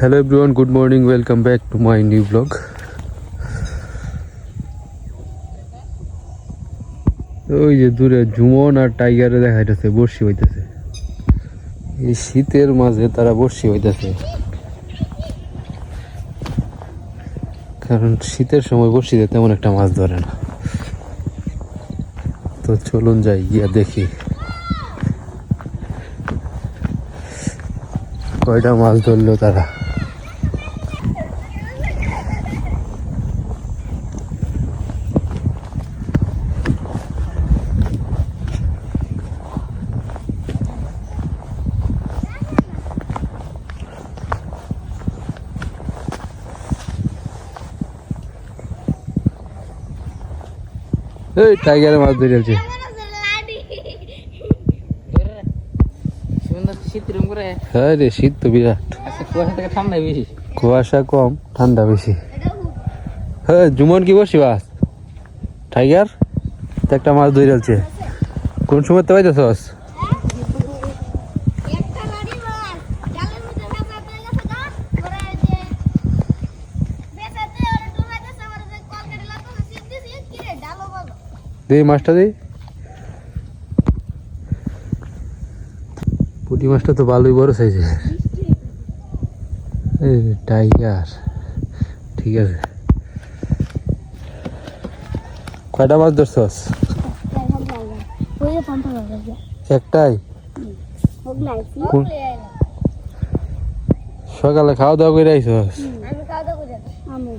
Hello everyone good morning welcome back to my new blog ওই যে দূরে জুমন আর টাইগারে দেখা যাচ্ছে বর্ষি হইতেছে। এই শীতের মাঝে তারা বর্ষি হইতেছে। কারণ শীতের সময় বর্ষিতে তেমন একটা মাছ ধরে না। তো চলুন যাই, গিয়া দেখি। কয়টা মাছ ধরলো তারা? টাইগারে মাছ ধরে হ্যাঁ রে, শীত তো বিরাট। কুয়াশা কম, ঠান্ডা বেশি। হ্যাঁ জুমন কি বসি বাস? টাইগার একটা মাছ ধরে আছে। কোন সময় তো পাইতেছস? দিই মাছটা দিই। পুঁটি মাছটা তো ভালোই বড় সাইজের টাইগার ঠিক আছে। কয়টা মাছ ধরছস? একটাই? সকালে খাওয়া দাওয়া করে আইসস আমি খাওয়া দাওয়া করে আমি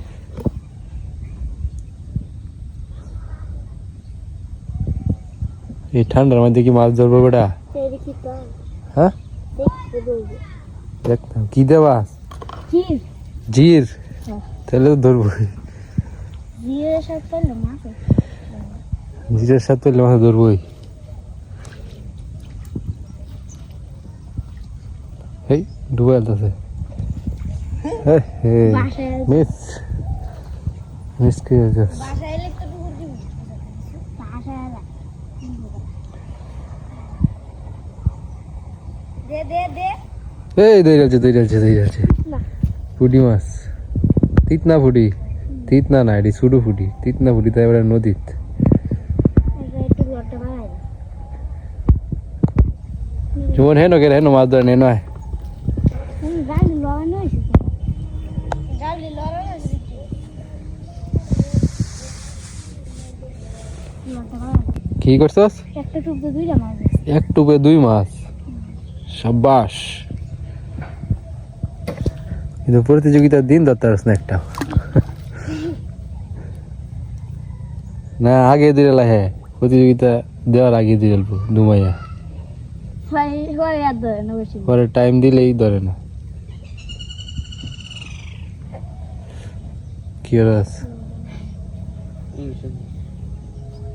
এই ঠান্ডার মধ্যে কি মাছ ধরবো বেটা? হ্যাঁ? দেখতে দেখতাম। কি দেবা? জির। হ্যাঁ। তাহলে ধরবো। জিরের সাথে পেলে মাছ ধরবোই। এই ডুবে আছে মিস। মিস কি হয়েছে বাসায় এলে একটু ডুবুর দিব বাসায় এলে দে দে দে এই দই আছে দই আছে দই আছে পুটি মাছ। তিত না ফুটি তিত না না এটি ছোটো ফুটি তিত না ফুটি তাই এবারে নদীত। যেমন হেন কে হেন মাছ ধরে নেন হয় কি করছস? এক টুপে দুই মাছ। সাব্বাস কিন্তু প্রতিযোগিতার দিন দরকার না একটা না আগে দিয়ে লাহে প্রতিযোগিতা দেওয়ার আগে দিয়ে অল্প দুমাইয়া। পরে টাইম দিলেই ধরে না। কি রস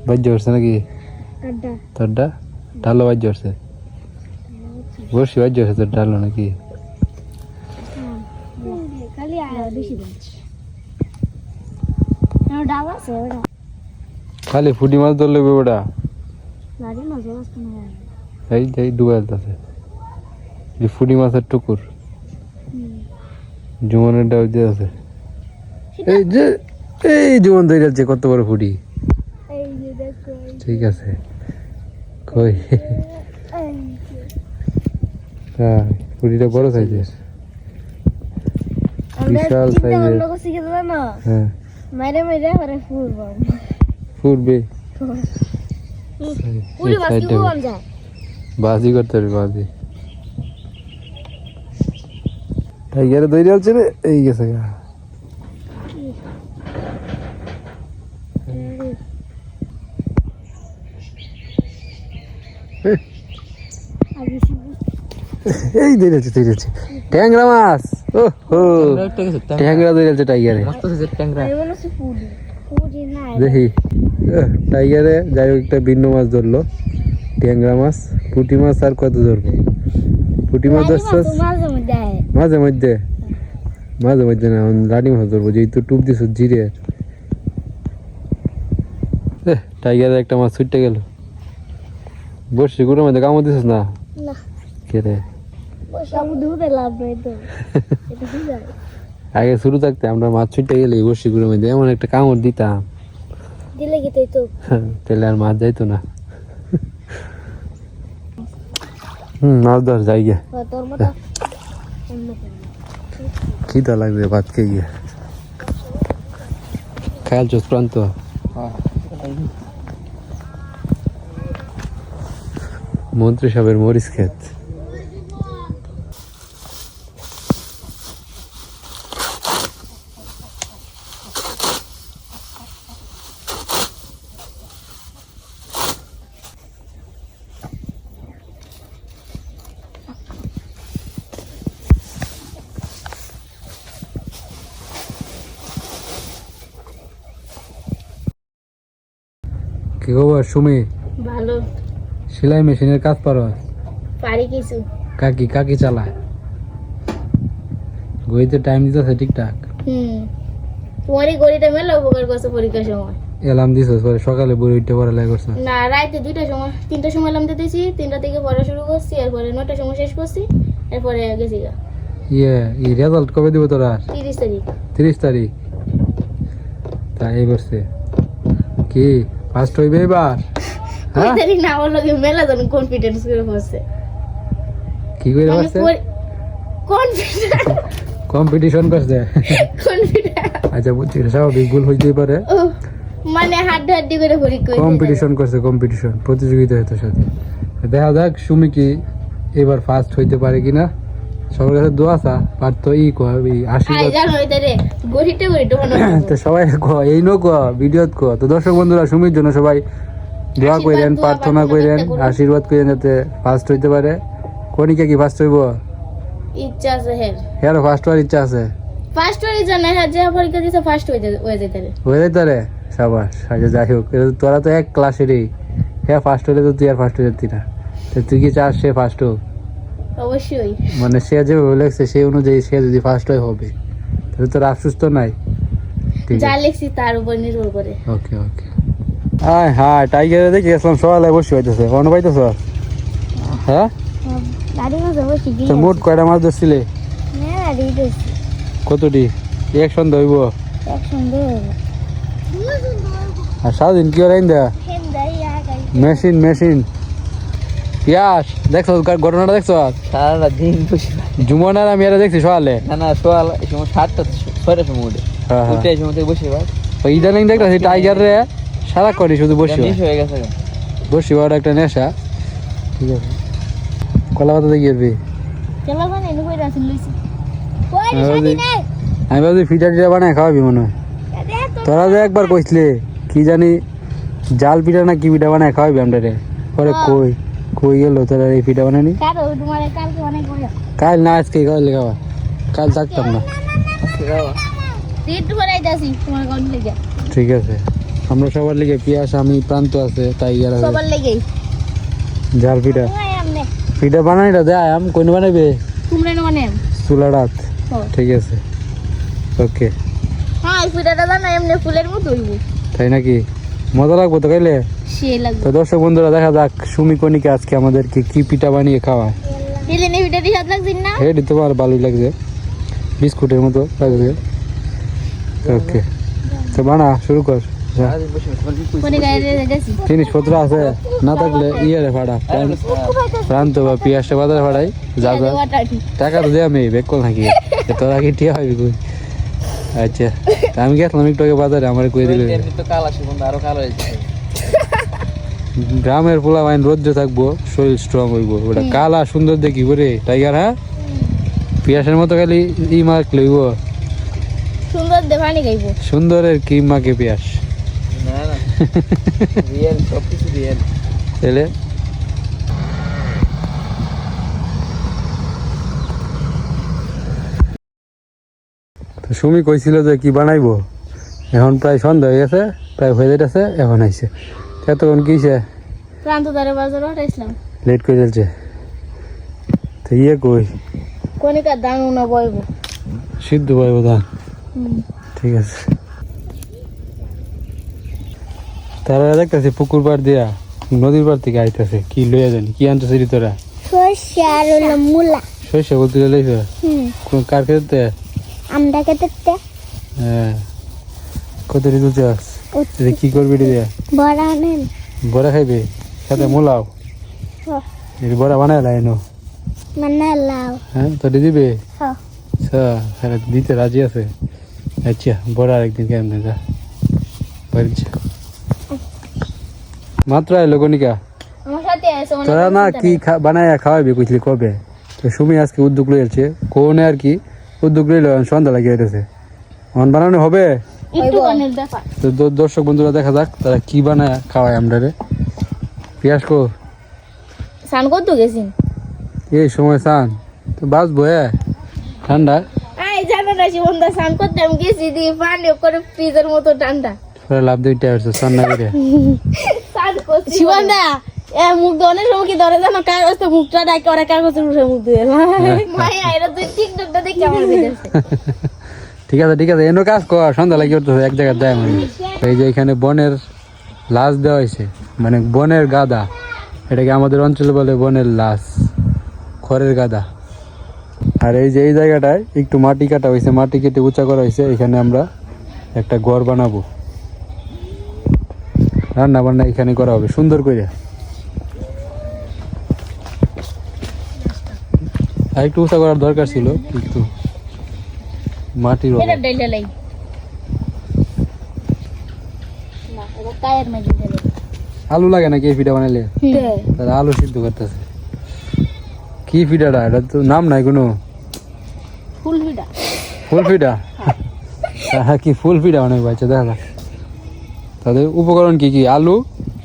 বাজ্য করছে নাকি? তোরটা ডালো বাজ্য করছে বসি বাজ্য করছে তোর ডালো নাকি? খালি ফুটি মাছ ধরলে ওটা এই যে এই ডুবে আছে। এই ফুটি মাছের টুকুর। জুমনের ডাল দিয়ে আছে। এই যে এই জুমন ধরে যাচ্ছে কত বড় ফুটি। যে ঠিক আছে। কই? যে। হ্যাঁ ফুটিটা বড় সাইজের বিশাল জানো হ্যাঁ। মেরে মেরে পরে ফুরবো ফুটবে। পুরি মাছ কোন যায় বাজি। করতে হবে বাজি। টাইগারে দৌড়ে আছে রে এই গেছে গা। আর বেশি এই দই যাচ্ছে দই যাচ্ছে ট্যাংরা মাছ। ও হো ট্যাংরা দই যাচ্ছে টাইগারে। দেখি। টাইগারে যাই হোক একটা ভিন্ন মাছ ধরলো। ট্যাংরা মাছ পুঁটি মাছ আর কত ধরবো? পুঁটি মাছ ধরছস? মাঝে মধ্যে। মাঝে মধ্যে? না রানি মাছ ধরবো যেহেতু টুপ দিছ জিরে। টাইগারের একটা মাছ ছুটতে গেল। বসছি গুড়ের মধ্যে কামড় দিছিস না? না। কে আগে শুরু থাকতে আমরা মাছ ছুটতে গেলে বসি গুঁড়ো মধ্যে এমন একটা কামড় দিতাম। দিলে কি তাই তো? তাহলে আর মাছ যাইতো না। হুম মাছ ধর যাই গিয়ে। খিদা লাগবে ভাত খেয়ে গিয়ে। খেয়াল চোস প্রান্ত মন্ত্রী সাহেবের মরিচ ক্ষেত। কি খবর সুমি? ভালো। সেলাই মেশিনের কাজ পারো? পারি কিছু। কাকি কাকি চালায়? গইতে টাইম দিতেছে ঠিকঠাক? হুম। তোমারই গড়িটা মেলা উপকার করছে পরীক্ষার সময়। এলাম দিছ পরে সকালে বুড়ি উঠতে পড়ালেখা করছে। না দুইটার সময় তিনটার সময় এলাম দিতেছি তিনটা থেকে পড়া শুরু করছি এরপরে নটার সময় শেষ করছি এরপরে গেছি গা। ইয়ে এই রেজাল্ট কবে দিব তোরা তিরিশ তারিখ। তিরিশ তারিখ। তা এই বসছে কি? ফার্স্ট হইবে এবার? হ্যাঁ? না লোকে মেলা জন কনফিডেন্স করে বসছে কি করে মানে বসছে কনফিডেন্স কম্পিটিশন করছে? আচ্ছা বুঝছি স্বাভাবিক ভুল হইতেই পারে। মানে করে কম্পিটিশন করছে কম্পিটিশন প্রতিযোগিতা হতো সাথে। দেখা যাক সুমি কি এবার ফার্স্ট হইতে পারে কিনা। সবার কাছে দোয়া চা ই কো আশীর্বাদ। তো সবাই ক এই নো ক ভিডিওত ক তো দর্শক বন্ধুরা সুমির জন্য সবাই দোয়া করেন প্রার্থনা আশীর্বাদ যাতে ফার্স্ট হইতে পারে। কনিকা কি ফার্স্ট হইব? ইচ্ছা আছে হের। ফার্স্ট হওয়ার ইচ্ছা আছে? ফার্স্ট জানে যে পরীক্ষা দিছে ফার্স্ট হয়ে যেতে রে। হয়ে যাইতে রে? সাবাস যাই হোক। তোরা তো এক ক্লাসেরই হ্যাঁ ফার্স্ট হলে তো তুই আর ফার্স্ট হয়ে যেতি না। তো তুই কি চাস সে ফার্স্ট হোক? অবশ্যই। মানে সে যেভাবে লেগছে সেই অনুযায়ী সে যদি ফার্স্ট হয় হবে। তাহলে তোর আফসোস তো নাই। যা আছে তার উপর নির্ভর করে। ওকে ওকে। আয় হ্যাঁ টাইগারে দেখি গেছিলাম সকালে বসে হইতেছে অন্য পাইতেছ? হ্যাঁ? তো মোট কয়টা মাছ ধরছিলে? কতটি? এক সন্ধ্যা হইব? আর সারাদিন কি রাইন দেয়া। Machine machine. পিয়াস দেখছ ঘটনাটা দেখছ? সারাটা দিন বসে জুমনার আমি এটা দেখছি সকালে। না না এই সময় সাতটা ছয়টার সময় উঠে। হ্যাঁ হ্যাঁ। উঠে এই সময় বসে ভাই তো ইদানিং দেখতেছি টাইগার রে সারা করি শুধু বসি। হয়ে গেছে। বসি ওর একটা নেশা। ঠিক আছে। কলা পাতা দেখি এরবি ওই ওই- আমি ভাবছি ফিটা টিটা বানায় খাওয়াবি মনে হয়। তোরা যে একবার কইছিলে কি জানি জাল পিঠা না কি পিঠা বানায় খাওয়াবি আমরা রে পরে। কই? কই গেল? তোরা এই পিঠা বানানি কাল না আজকে খাওয়ালে খাওয়া কাল থাকতাম না। ঠিক আছে। আমরা সবার লিগে পিয়াস আমি প্রান্ত আছে টাইগার আছে সবার জাল পিঠা পিঠা বানাইটা দেয় আম কোন বানাইবে? তোমরা চুলা রাত ঠিক আছে। ওকে। হ্যাঁ জানো এমনি ফুলের মতো হইব। তাই নাকি? মজা লাগবো তো খাইলে? তো দর্শক বন্ধুরা দেখা যাক সুমি কনিকে আজকে আমাদেরকে কি পিঠা বানিয়ে খাওয়ায়। হেডি তোমার ভালোই লাগছে। বিস্কুটের মতো লাগছে। ওকে। তো বানা শুরু কর। জিনিসপত্র আছে না থাকলে ইয়ে ভাড়া প্রান্ত বা পিঁয়াজটা বাজারে ভাড়াই যা যা। টাকা তো দে আমি বেক কল নাকি তোরা কি টিয়া হবি আচ্ছা আমি গেছিলাম একটু আগে বাজারে আমার কই দিলে তো কাল আসে আরও কালো হয়েছে গ্রামের পোলা বাইন রোদ্রে থাকব শরীর স্ট্রং হইব। ওটা কালা সুন্দর দেখি ওরে টাইগার হ্যাঁ? পিয়াসের মতো খালি ই মার্ক লইব। সুন্দর দেখানি গাইব সুন্দরের কি মাকে পিয়াস? না না। রিয়েল সব কিছু রিয়েল তাহলে তো সুমি কইছিল যে কি বানাইবো? এখন প্রায় সন্ধ্যা হয়ে গেছে প্রায় হয়ে যেতেছে এখন আইছে। এতক্ষণ ওঠাইছিলাম লেট করে চলছে তো ইয়ে কই? কনিকার দাম না বইব। সিদ্ধ পাইব ধান ঠিক আছে। তারা দেখতেছে পুকুর পাড় দিয়া নদীর পাড় থেকে আইতেছে। কি লইয়া জানি কি আনতেছে তোরা? সর্ষে আর মূলা। শস্য বলতে লইছে হুম। কোন কার খেতে আমরা হ্যাঁ। কত ঋতু চাস এটা কি করবি দিয়ে? বড়া নেন বড়া খাইবে? সাথে মোলাও? এটা বড়া বানায় লাইনো মানে লাও। হ্যাঁ তোরে দিবে? হ্যাঁ দিতে রাজি আছে? আচ্ছা বড় আরেকদিন কেমনে যা। বাড়ি। মাত্র এলো অনেক তোরা না কি বানায় খাওয়াবি কইছিলি কবে? তো সুমি আজকে উদ্যোগ লইছে কোনে আর কি উদ্যোগ সন্ধ্যা লাগিয়ে গেছে মন বানানো হবে? তো দর্শক বন্ধুরা দেখা যাক তারা কি বানায় খাওয়ায় আমরা রে পিয়াস কো? স্নান করতে গেছি এই সময় তো বাঁচবো হ্যাঁ ঠান্ডা? আই জানো না জীবনদা স্নান করতে আমি গেছি দিয়ে পানি করে ফ্রিজের মতো ঠান্ডা। পরে লাভ দুইটা আসছে না করে। স্নান করছি জীবনদা এ মুখ দিয়ে অনেক সময় কি ধরে জানো কাগজ তো মুখটা ডাকে ওরা কাগজের উঠে মুখ দিয়ে মায়া এরা তুই টিকটকটা দেখে আমার দেখেছে ঠিক আছে ঠিক আছে এনো কাজ কর সন্ধ্যা লাগিয়ে উঠতেছে এক জায়গায় দেয় মানে। এই যে এখানে বনের লাশ দেওয়া হয়েছে মানে বনের গাদা এটাকে আমাদের অঞ্চলে বলে বনের লাশ খড়ের গাদা। আর এই যে এই জায়গাটায় একটু মাটি কাটা হয়েছে মাটি কেটে উঁচা করা হয়েছে এখানে আমরা একটা ঘর বানাবো। রান্না বান্না এখানে করা হবে সুন্দর করে আর একটু উঁচা করার দরকার ছিল কিন্তু মাটির আলু লাগে নাকি এই পিঠা বানাইলে? তাহলে আলু সিদ্ধ করতেছে। কি পিঠাটা এটা তো নাম নাই কোনো। ফুল পিঠা হ্যাঁ। কি ফুল পিঠা বানাই পাইছে দেখা যাক। তাদের উপকরণ কি কি? আলু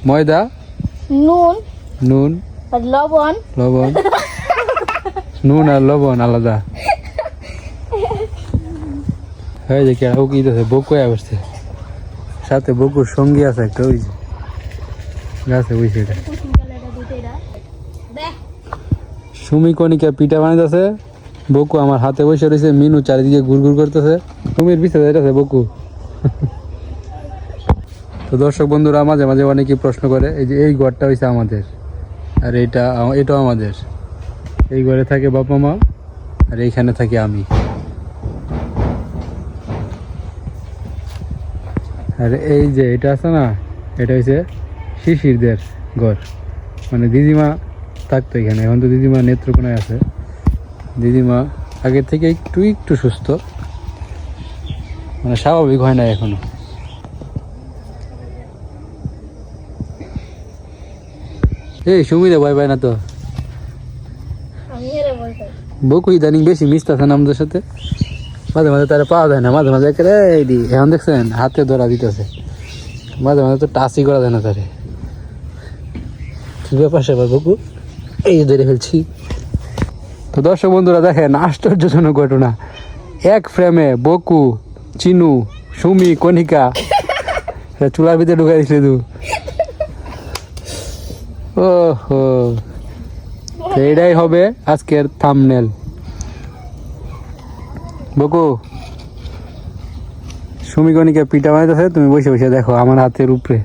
ময়দা নুন নুন লবণ। লবণ। নুন আর লবণ আলাদা। হয়ে যে কেউ কি দিতেছে বকু আসছে সাথে বকুর সঙ্গী আছে একটা, ওই যে। গাছে ওই সেটা সুমি কণিকা পিঠা বানাইতেছে। বকু আমার হাতে বসে রয়েছে মিনু চারিদিকে ঘুর ঘুরঘুর করতেছে। সুমির পিছিয়ে যাইতেছে বকু। তো দর্শক বন্ধুরা, মাঝে মাঝে অনেকেই প্রশ্ন করে, এই যে এই ঘরটা হয়েছে আমাদের। আর এইটা আ- এটাও আমাদের। এই ঘরে থাকে বাবা মা, আর এইখানে থাকি আমি। আর এই যে এটা আছে না, এটা হচ্ছে শিশিরদের ঘর। মানে দিদিমা থাকতো এখানে, এখন তো দিদিমা নেত্রকোনায় আছে। দিদিমা আগের থেকে একটু একটু সুস্থ। মানে স্বাভাবিক হয় না এখনও। এই সুমিরে ভয় পায় না তো? বকু ইদানিং বেশি মিশতেছে না আমাদের সাথে। মাঝে মাঝে তারা পাওয়া যায় না, মাঝে মাঝে একেবারে এখন দেখছেন, হাতে ধরা দিতেছে। মাঝে মাঝে তো টাচই করা যায় না তারে। ব্যাপার সেবার বকু? এই ধরে ফেলছি। তো দর্শক বন্ধুরা দেখেন, আশ্চর্যজনক ঘটনা। এক ফ্রেমে বকু, চিনু, সুমি এরা চুলার ভিতরে ঢুকাই দিছিল তু ওহো। তো এটাই হবে আজকের থামনেল বকু সুমিগণিকে পিঠা বানাইতেছে তুমি বসে বসে দেখো আমার হাতের উপরে।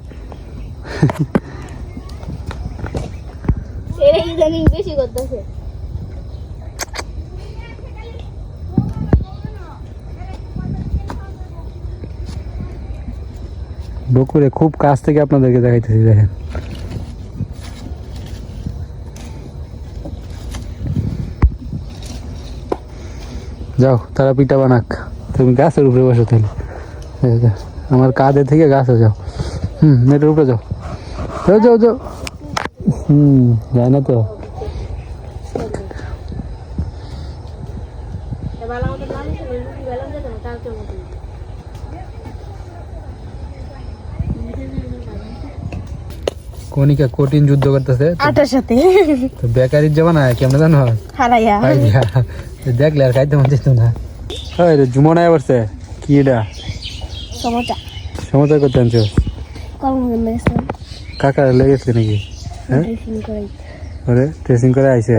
বকুরে খুব কাছ থেকে আপনাদেরকে দেখাইতেছি দেখেন। যাও তারা পিঠা বানাক। তুমি গাছের উপরে বসো তাহলে। আমার কাঁধে থেকে গাছে যাও। হুম নেটের উপরে যাও। যাও যাও যাও। হুম যায় না তো। না কণিকা কঠিন যুদ্ধ করতেছে। আটার সাথে। তো বেকারির জামানা কেমন জানো? হারাইয়া। দেখলে আর খাইতে মন যেত না। হয় রে জুমন আয় পড়ছে কি এটা? সমস্যা সমস্যা করতে আনছো? কাকার লেগেছে নাকি? হ্যাঁ? ওরে ট্রেসিং করে আইছে?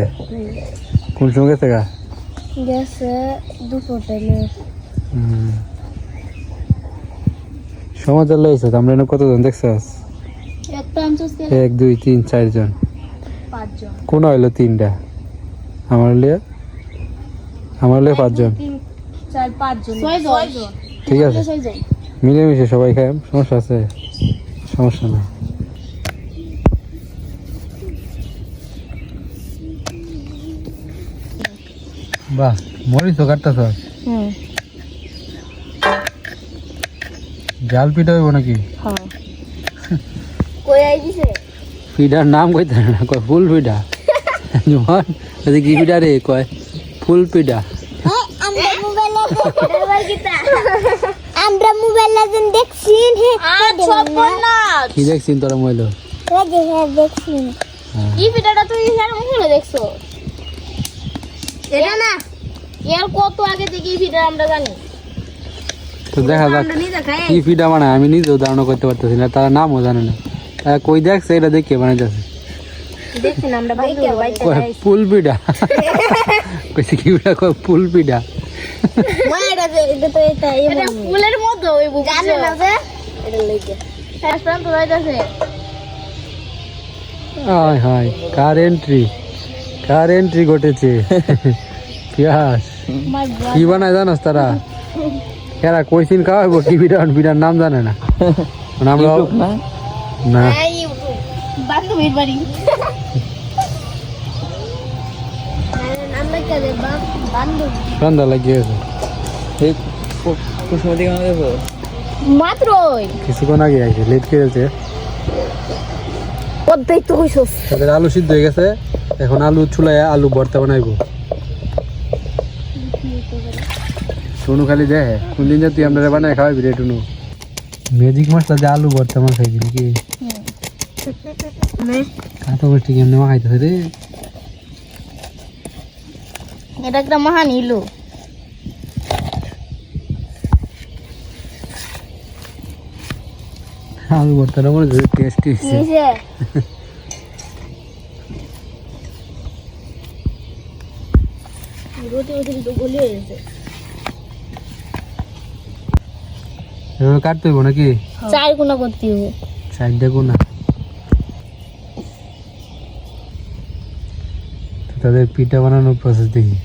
কোন সময় গেছে গা? গেছে দুপুর টাইমে আমরা এনে কতজন দেখছস? এক দুই তিন চারজন। কোন হইল তিনটা? আমার লিয়ে আমার হলে পাঁচজন। চার পাঁচ জন ছয় জন ঠিক আছে। মিলেমিশে সবাই খায় সমস্যা আছে। সমস্যা না। বাহ মরিচ তো কাটতেছ হুম। জাল পিঠা হইব নাকি? হ্যাঁ। কই আই দিছে? পিঠার নাম কইতে না কয় ফুল পিঠা। আচ্ছা কি পিঠা রে কয়? ফুল পিঠা আমরা মোবাইলে আমরা মোবাইলে যেন দেখছি হে কি দেখছিন তোরা মইল হ্যাঁ দেখছি। কি পিঠাটা তুই স্যার মুখে দেখছ? এটা না। এর কত আগে থেকে এই পিঠা আমরা জানি। তো দেখা যাক কি বানায় আমি নিজেও ধারণা করতে পারতেছি না তারা নামও জানে না। তারা কই দেখছে এটা দেখে বানাইতেছে। আমরা বাইকে বাইকে কইছে কি কয় ফুল পিঠা এটা এটা তো এটা এটা ফুলের মতো ওই বুক জানে না যে? এটা লইকে রেস্টুরেন্ট তো রইতাছে হায় হায় কার এন্ট্রি কার এন্ট্রি ঘটেছে? পিয়াস কি বানায় জানাস তারা? এরা কইছিন খাওয়াবো কি পিঠার নাম জানে না। আমরা না? ইউটিউব। বান্ধবীর বাড়ি। বান্ধব। লাগিয়েছে এই কুসুম দিকে আমাদের দেখো মাত্রই কিছুক্ষণ আগে আইছে লেট করেছে অর্ধেক তো কইছস। তাদের আলু সিদ্ধ হয়ে গেছে। এখন আলু চুলায় আলু ভর্তা বানাইবো। টুনু খালি দেয় কোন দিন তুই আমরা বানায় খাওয়াবি রে টুনু। ম্যাজিক মশলা দিয়ে আলু ভর্তা মাখাইবি নাকি? কাঁথা গোষ্ঠী কেমনে মাখাইতেছে রে? এটা একটা মহান ইলু। আলু ভর্তাটা মনে হচ্ছে টেস্টি হয়েছে। হয়ে কাটতে হইব নাকি? চার করতে তাদের পিঠা বানানোর প্রসেস দেখি।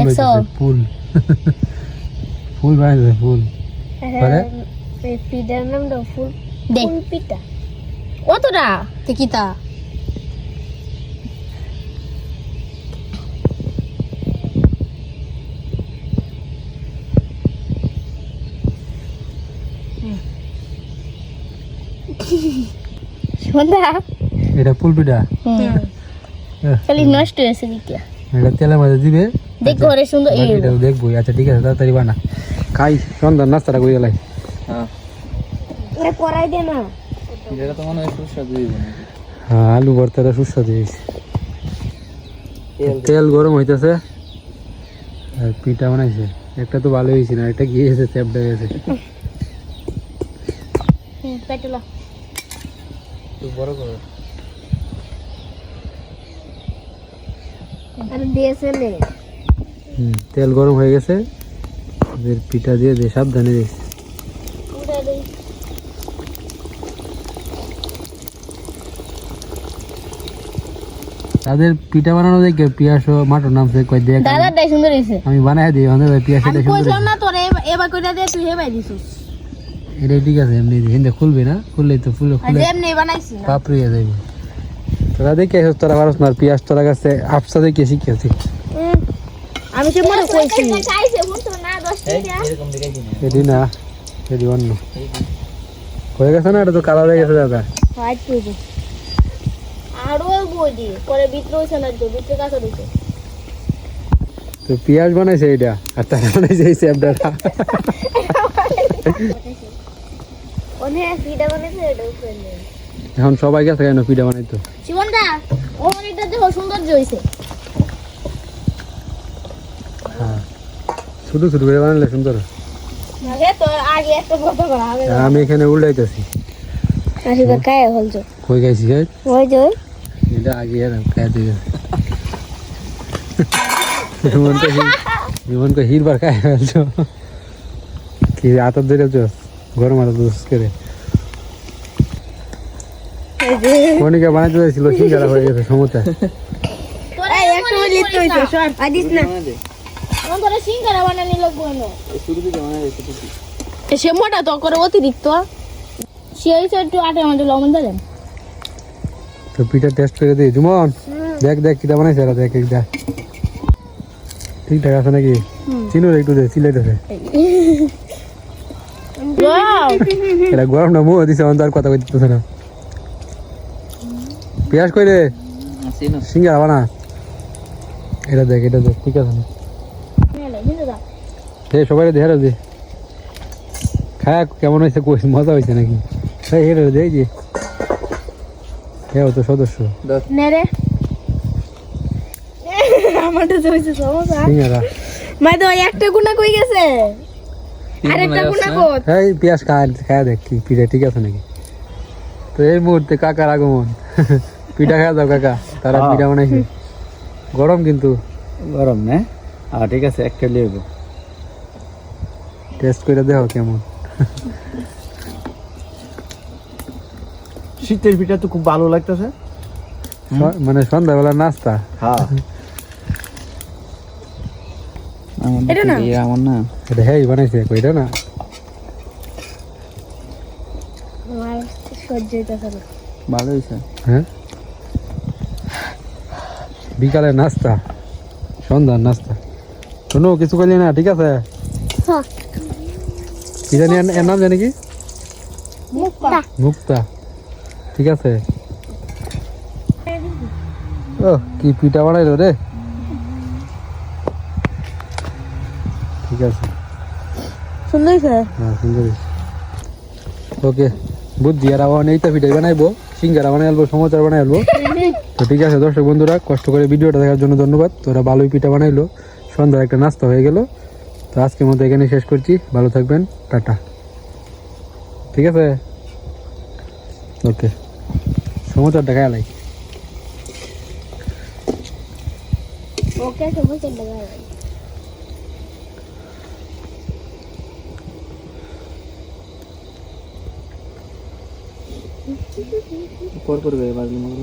ফুল ফুল। ফুল বানাইছে ফুল। পরে এই পিঠার নামটা ফুল দে। ফুল পিঠা। কতটা? কিতা সন্ধ্যা। এটা ফুলপিঠা খালি নষ্ট হয়েছে দিকে এটা তেলের মাঝে দিবে। দেখ ঘরে সুন্দর এই দেখব। আচ্ছা ঠিক আছে তাড়াতাড়ি বানা। খাই নাস্তাটা করে গেলাই। হ্যাঁ। করাই দে না। যেটা তো মনে হয় সুস্বাদু হ্যাঁ আলু ভর্তাটা সুস্বাদু হয়েছে তেল গরম হইতেছে। আর পিঠা বানাইছে। একটা তো ভালো হয়েছে না একটা গিয়েছে চ্যাপটা গেছে। বড় করো। আর দিয়েছে তেল গরম হয়ে গেছে। এদের পিঠা দিয়ে দিয়ে সাবধানে দিস। তাদের পিঠা বানানো দেখে পিয়াস ও মাটন নামছে কয় দেখ দাদাটাই সুন্দর হয়েছে আমি বানাই দিই আমাদের পিয়াস আমি এটা সুন্দর। না তোরে এবার- কইরা দে তুই হেবাই দিছিস। এটাই ঠিক আছে এমনি হিন্দে খুলবে না? খুললেই তো ফুলে খুলে এমনি বানাইছি না। পাপড়ি হয়ে যাইব। তোরা দেখে তোরা পারস না পিয়াস তোরা কাছে আপসা দেখে শিখেছি আমি তো মনে কইছি। এই না? অন্য। হয়ে গেছে না? এটা তো কালার হয়ে গেছে দাদা। হোয়াইট আরও বডি পরে ভিতরে হইছে না তো ভিতরে দিছে তো পিয়াজ বানাইছে এটা আর তারা বানাইছে এই স্যাপডাটা অনেক পিঠা বানাইছে এটা উপরে এখন সবাই গেছে কেন পিঠা বানাইতো? জীবনটা ও এটা দেখো সৌন্দর্য হইছে। হ্যাঁ। ছোট ছোট করে বানালে সুন্দর। আমি এখানে উল্টাইতেছি। কই গাইছি। এটা আগে খাইতে গেছে হিরবার খাই ফেলছো। কি ধরেছ গরম করে কনিকা বানাইতে চাইছিল হয়ে গেছে সমস্যা তোরা একটা লিখতে হয়েছে সর। আদিস না। তোরা সিঙ্গারা বানানি লাগবো না শুরু থেকে দে সে মোটা তো করে অতিরিক্ত। সে হয়েছে একটু আটে আমাদের লবণ দিলেন তো পিঠা টেস্ট করে দিই জুমন। দেখ দেখ কিটা বানাইছে এরা দেখ দেখ ঠিকঠাক আছে নাকি? চিনুর একটু দে চিলাইতেছে। এটা গরম না মুখ দিছে অন্তর কথা কইতেছে না। পেঁয়াজ কই রে? সিঙ্গারা বানা। এটা দেখ এটা দেখ ঠিক আছে না? দে সবাই দে হেরে দে। খায়া কেমন হয়েছে কইস মজা হয়েছে নাকি? হেরে যে। হ্যাঁ তো সদস্য। নেরে আমারটা তো হয়েছে সমস্যা। সিঙ্গারা। মাই তো একটা গুণা কই গেছে? আরেকটা গুণা কোত? এই পেঁয়াজ খায় খায়া দেখ কি পিঠা ঠিক আছে নাকি? তো এই মুহূর্তে কাকার আগমন। পিঠা খাওয়া দাও কাকা। তারা। পিঠা বানাইছে। গরম কিন্তু। গরম না। আর ঠিক আছে একটা লিখব টেস্ট করে দেখো কেমন। শীতের পিঠা তো খুব ভালো লাগতেছে। মানে সন্ধ্যাবেলা নাস্তা। হ্যাঁ। এটা না? আমার না? এটা হ্যাঁ বানাইছে কইটা না? ভালো হয়েছে হ্যাঁ? বিকালে নাস্তা সন্ধ্যার নাস্তা। শোনো কিছু করলি না ঠিক আছে। কি জানি এর- নাম জানি কি? মুক্তা। মুক্তা। ঠিক আছে। ও কি পিঠা বানাইলো রে? ঠিক আছে। সুন্দর হ্যাঁ সুন্দর ওকে বুদ্ধি আর আবার এইটা পিঠাই বানাইবো সিঙ্গারা বানাই আলবো সমোচার বানাই আলবো তো ঠিক আছে দর্শক বন্ধুরা কষ্ট করে ভিডিওটা দেখার জন্য ধন্যবাদ। তোরা ভালোই পিঠা বানাইলো। সন্ধ্যার একটা নাস্তা হয়ে গেল। তো আজকের মতো এখানে শেষ করছি। ভালো থাকবেন। টাটা। ঠিক আছে? ওকে। সমোচারটা সময় চলে গেল পর পর করে বাজলে মনে